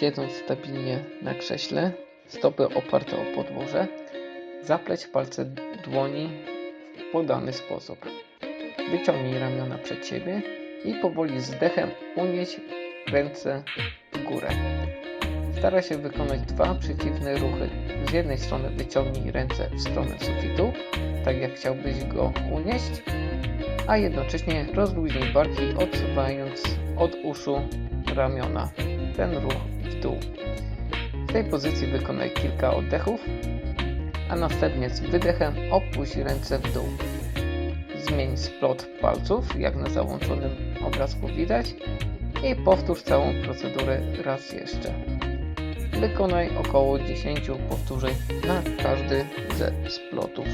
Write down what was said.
Siedząc stabilnie na krześle, stopy oparte o podłoże, zapleć palce dłoni w podany sposób. Wyciągnij ramiona przed siebie i powoli z wdechem unieś ręce w górę. Staraj się wykonać dwa przeciwne ruchy. Z jednej strony wyciągnij ręce w stronę sufitu, tak jak chciałbyś go unieść, a jednocześnie rozluźnij barki, odsuwając od uszu ramiona. Ten ruch w dół. W tej pozycji wykonaj kilka oddechów, a następnie z wydechem opuść ręce w dół. Zmień splot palców, jak na załączonym obrazku widać, i powtórz całą procedurę raz jeszcze. Wykonaj około 10 powtórzeń na każdy ze splotów.